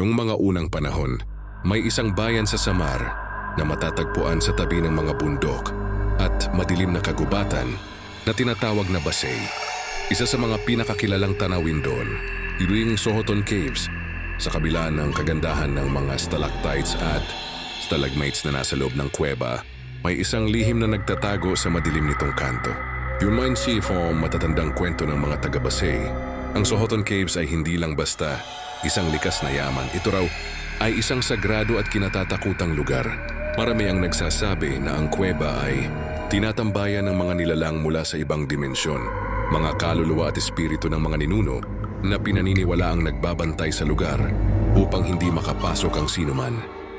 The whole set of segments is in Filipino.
Noong mga unang panahon, may isang bayan sa Samar na matatagpuan sa tabi ng mga bundok at madilim na kagubatan na tinatawag na Basay. Isa sa mga pinakakilalang tanawin doon, iruing Sohoton Caves sa kabila ng kagandahan ng mga stalactites at stalagmites na nasa loob ng kuweba, may isang lihim na nagtatago sa madilim nitong kanto. Yun man si from matatandang kwento ng mga taga-Basay, ang Sohoton Caves ay hindi lang basta isang likas na yaman. Ito raw ay isang sagrado at kinatatakutang lugar. Marami ang nagsasabi na ang kuweba ay tinatambayan ng mga nilalang mula sa ibang dimensyon, mga kaluluwa at espiritu ng mga ninuno na pinaniniwala ang nagbabantay sa lugar upang hindi makapasok ang sinuman.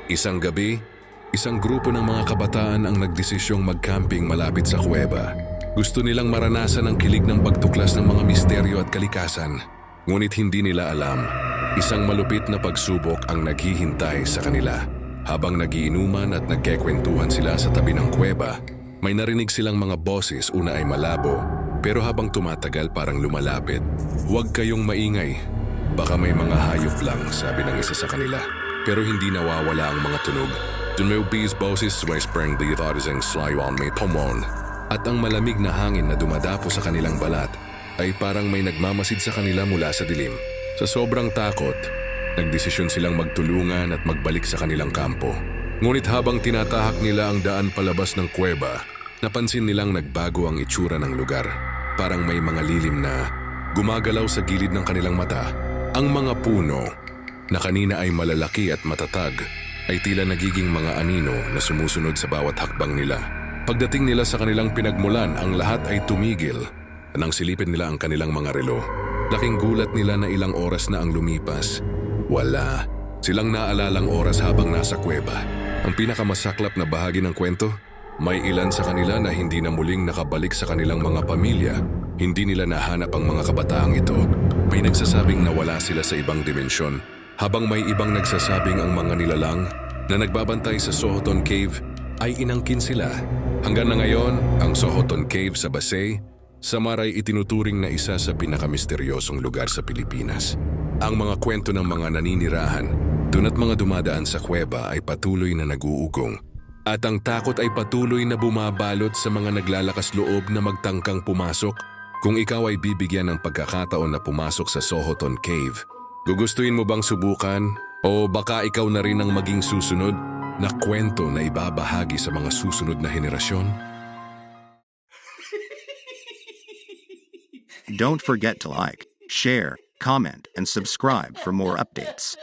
Isang gabi, isang grupo ng mga kabataan ang nagdesisyong mag-camping malapit sa kuweba. Gusto nilang maranasan ang kilig ng pagtuklas ng mga misteryo at kalikasan. Ngunit hindi nila alam, isang malupit na pagsubok ang naghihintay sa kanila. Habang nagiinuman at nagkekwentuhan sila sa tabi ng kuweba, may narinig silang mga boses una ay malabo, pero habang tumatagal parang lumalapit. Huwag kayong maingay, baka may mga hayop lang, sabi ng isa sa kanila. Pero hindi nawawala ang mga tunog. Tumubis boses whispering the authorities and sly on may pomon. At ang malamig na hangin na dumadapo sa kanilang balat ay parang may nagmamasid sa kanila mula sa dilim. Sa sobrang takot, nagdesisyon silang magtulungan at magbalik sa kanilang kampo. Ngunit habang tinatahak nila ang daan palabas ng kuweba, napansin nilang nagbago ang itsura ng lugar. Parang may mga lilim na gumagalaw sa gilid ng kanilang mata. Ang mga puno, na kanina ay malalaki at matatag, ay tila nagiging mga anino na sumusunod sa bawat hakbang nila. Pagdating nila sa kanilang pinagmulan, ang lahat ay tumigil nang silipin nila ang kanilang mga relo. Laking gulat nila na ilang oras na ang lumipas. Wala. Silang naalalang oras habang nasa kuweba. Ang pinakamasaklap na bahagi ng kwento, may ilan sa kanila na hindi na muling nakabalik sa kanilang mga pamilya. Hindi nila nahanap ang mga kabataang ito. May nagsasabing nawala sila sa ibang dimensyon. Habang may ibang nagsasabing ang mga nilalang na nagbabantay sa Sohoton Cave ay inangkin sila. Hanggang na ngayon, ang Sohoton Cave sa Basay, Samar ay itinuturing na isa sa pinakamisteryosong lugar sa Pilipinas. Ang mga kwento ng mga naninirahan, dun at mga dumadaan sa kuweba ay patuloy na naguugong. At ang takot ay patuloy na bumabalot sa mga naglalakas loob na magtangkang pumasok kung ikaw ay bibigyan ng pagkakataon na pumasok sa Sohoton Cave. Gugustuhin mo bang subukan? O baka ikaw na rin ang maging susunod na kwento na ibabahagi sa mga susunod na henerasyon? Don't forget to like, share, comment, and subscribe for more updates.